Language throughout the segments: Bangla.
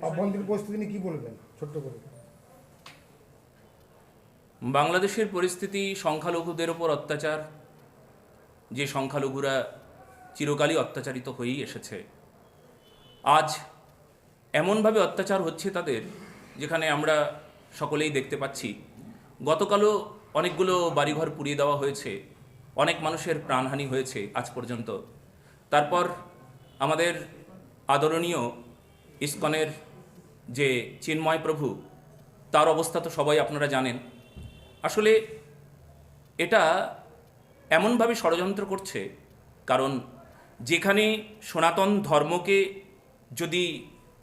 পরিস্থিতি নিয়ে বলবেন? ছোট্ট করে। বাংলাদেশের পরিস্থিতি, সংখ্যালঘুদের ওপর অত্যাচার, যে সংখ্যালঘুরা চিরকালই অত্যাচারিত হয়েই এসেছে। আজ এমনভাবে অত্যাচার হচ্ছে তাদের, যেখানে আমরা সকলেই দেখতে পাচ্ছি। গতকালও অনেকগুলো বাড়িঘর পুড়িয়ে দেওয়া হয়েছে। অনেক মানুষের প্রাণহানি হয়েছে আজ পর্যন্ত। তারপর আমাদের আদরণীয় ইস্কনের যে চিন্ময় প্রভু, তার অবস্থা তো সবাই আপনারা জানেন। আসলে এটা এমনভাবে ষড়যন্ত্র করছে, কারণ যেখানে সনাতন ধর্মকে যদি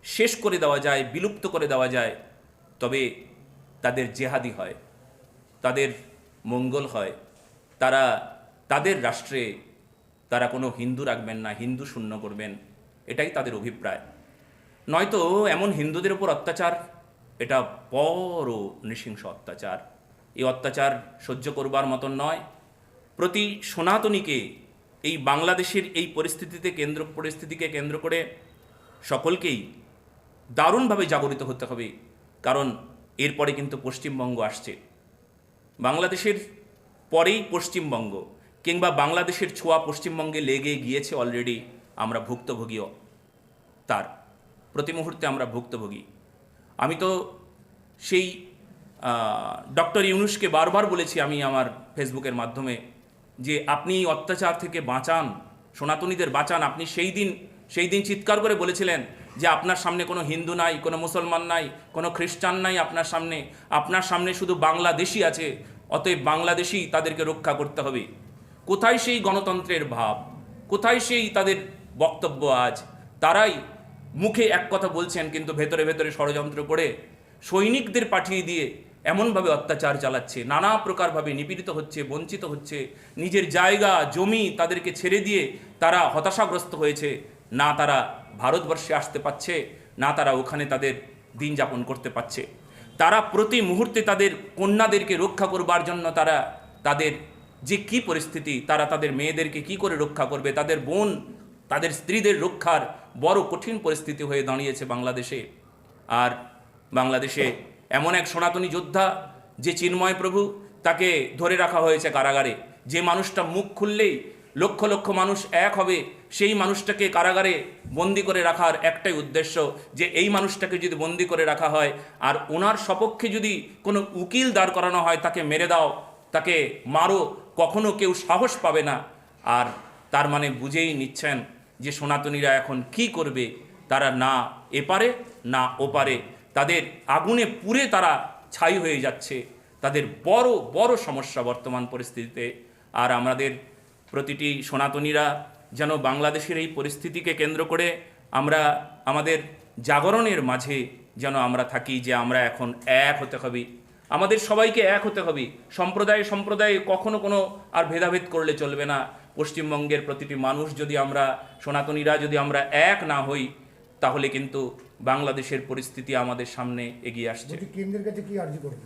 শেষ করে দেওয়া যায়, বিলুপ্ত করে দেওয়া যায়, তবে তাদের জেহাদি হয়, তাদের মঙ্গল হয়, তারা, তাদের রাষ্ট্রে তারা কোনো হিন্দু রাখবেন না, হিন্দু শূন্য করবেন, এটাই তাদের অভিপ্রায়। নয়তো এমন হিন্দুদের উপর অত্যাচার? এটা বড় নৃশংস অত্যাচার। এই অত্যাচার সহ্য করবার মতন নয়। প্রতি সনাতনীকে এই বাংলাদেশের এই পরিস্থিতিতে কেন্দ্র, পরিস্থিতিকে কেন্দ্র করে সকলকেই দারুণভাবে জাগরিত হতে হবে। কারণ এরপরে কিন্তু পশ্চিমবঙ্গ আসছে। বাংলাদেশের পরেই পশ্চিমবঙ্গ কিংবা বাংলাদেশের ছোঁয়া পশ্চিমবঙ্গে লেগে গিয়েছে অলরেডি আমরা ভুক্তভোগীও তার। প্রতি মুহূর্তে আমরা ভুক্তভোগী। আমি তো সেই ডক্টর ইউনুসকে বারবার বলেছি আমি আমার ফেসবুকের মাধ্যমে যে আপনি অত্যাচার থেকে বাঁচান, সনাতনীদের বাঁচান। আপনি সেই দিন সেই দিন চিৎকার করে বলেছিলেন যে আপনার সামনে কোনো হিন্দু নাই, কোনো মুসলমান নাই, কোনো খ্রিস্টান নাই আপনার সামনে। আপনার সামনে শুধু বাংলাদেশি আছে, অতএব বাংলাদেশি তাদেরকে রক্ষা করতে হবে। কোথায় সেই গণতন্ত্রের ভাব? কোথায় সেই তাদের বক্তব্য আজ? তারাই মুখে এক কথা বলছেন, কিন্তু ভেতরে ভেতরে ষড়যন্ত্র করে সৈনিকদের পাঠিয়ে দিয়ে এমনভাবে অত্যাচার চালাচ্ছে, নানা প্রকারভাবে নিপীড়িত হচ্ছে, বঞ্চিত হচ্ছে, নিজের জায়গা, জমি তাদেরকে ছেড়ে দিয়ে তারা হতাশাগ্রস্ত হয়েছে, না তারা ভারতবর্ষে আসতে পারছে, না তারা ওখানে তাদের দিন যাপন করতে পারছে। তারা প্রতি মুহূর্তে তাদের কন্যাদেরকে রক্ষা করবার জন্য তারা তাদের যে কি পরিস্থিতি, তারা তাদের মেয়েদেরকে কি করে রক্ষা করবে, তাদের বোন তাদের স্ত্রীদের রক্ষার বড় কঠিন পরিস্থিতি হয়ে দাঁড়িয়েছে বাংলাদেশে। আর বাংলাদেশে এমন এক সনাতনী যোদ্ধা, যে চিন্ময় প্রভু, তাকে ধরে রাখা হয়েছে কারাগারে। যে মানুষটা মুখ খুললেই লক্ষ লক্ষ মানুষ এক হবে, সেই মানুষটাকে কারাগারে বন্দি করে রাখার একটাই উদ্দেশ্য, যে এই মানুষটাকে যদি বন্দি করে রাখা হয়, আর ওনার সপক্ষে যদি কোনো উকিল দাঁড় করানো হয়, তাকে মেরে দাও, তাকে মারো, কখনো কেউ সাহস পাবে না। আর তার মানে বুঝেই নিচ্ছেন যে সনাতনীরা এখন কি করবে, তারা না এপারে, না ওপারে। তাদের আগুনে পুড়ে তারা ছাই হয়ে যাচ্ছে। তাদের বড় বড় সমস্যা বর্তমান পরিস্থিতিতে। আর আমাদের প্রতিটি সনাতনীরা যেন বাংলাদেশের এই পরিস্থিতিকে কেন্দ্র করে আমরা, আমাদের জাগরণের মাঝে যেন আমরা থাকি, যে আমরা এখন এক হতে হবে। আমাদের সবাইকে এক হতে হবে। সম্প্রদায়, সম্প্রদায়ে কখনো কোনো আর ভেদাভেদ করলে চলবে না। পশ্চিমবঙ্গের প্রতিটি মানুষ যদি আমরা সনাতনীরা যদি আমরা এক না হই তাহলে কিন্তু বাংলাদেশের পরিস্থিতি আমাদের সামনে এগিয়ে আসছে। কেন্দ্রের কাছে কি আর্জি করবে?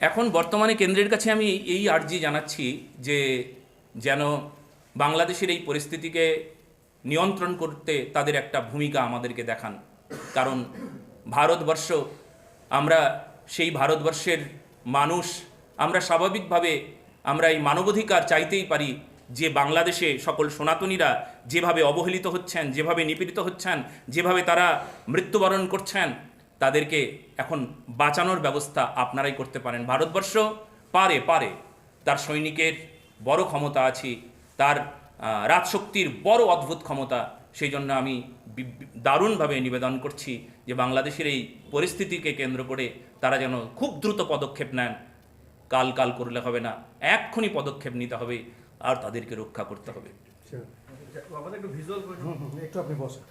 এখন বর্তমানে কেন্দ্রের কাছে আমি এই আর্জি জানাচ্ছি যে যেন বাংলাদেশের এই পরিস্থিতিকে নিয়ন্ত্রণ করতে তাদের একটা ভূমিকা আমাদেরকে দেখান। কারণ ভারতবর্ষ আমরা সেই ভারতবর্ষের মানুষ আমরা স্বাভাবিকভাবে আমরা এই মানবাধিকার চাইতেই পারি যে বাংলাদেশে সকল সনাতনীরা যেভাবে অবহেলিত হচ্ছেন, যেভাবে নিপীড়িত হচ্ছেন, যেভাবে তারা মৃত্যুবরণ করছেন, তাদেরকে এখন বাঁচানোর ব্যবস্থা আপনারাই করতে পারেন। ভারতবর্ষ পারে পারে। তার সৈনিকের বড় ক্ষমতা আছে, তার রাজশক্তির বড় অদ্ভুত ক্ষমতা সেই জন্য আমি দারুণভাবে নিবেদন করছি যে বাংলাদেশের এই পরিস্থিতিকে কেন্দ্র করে তারা যেন খুব দ্রুত পদক্ষেপ নেন। কাল কাল করলে হবে না, এক্ষুনি পদক্ষেপ নিতে হবে। আর তাদেরকে রক্ষা করতে হবে। আমাদের একটু ভিজুয়াল হুম হুম একটু আপনি বসেন।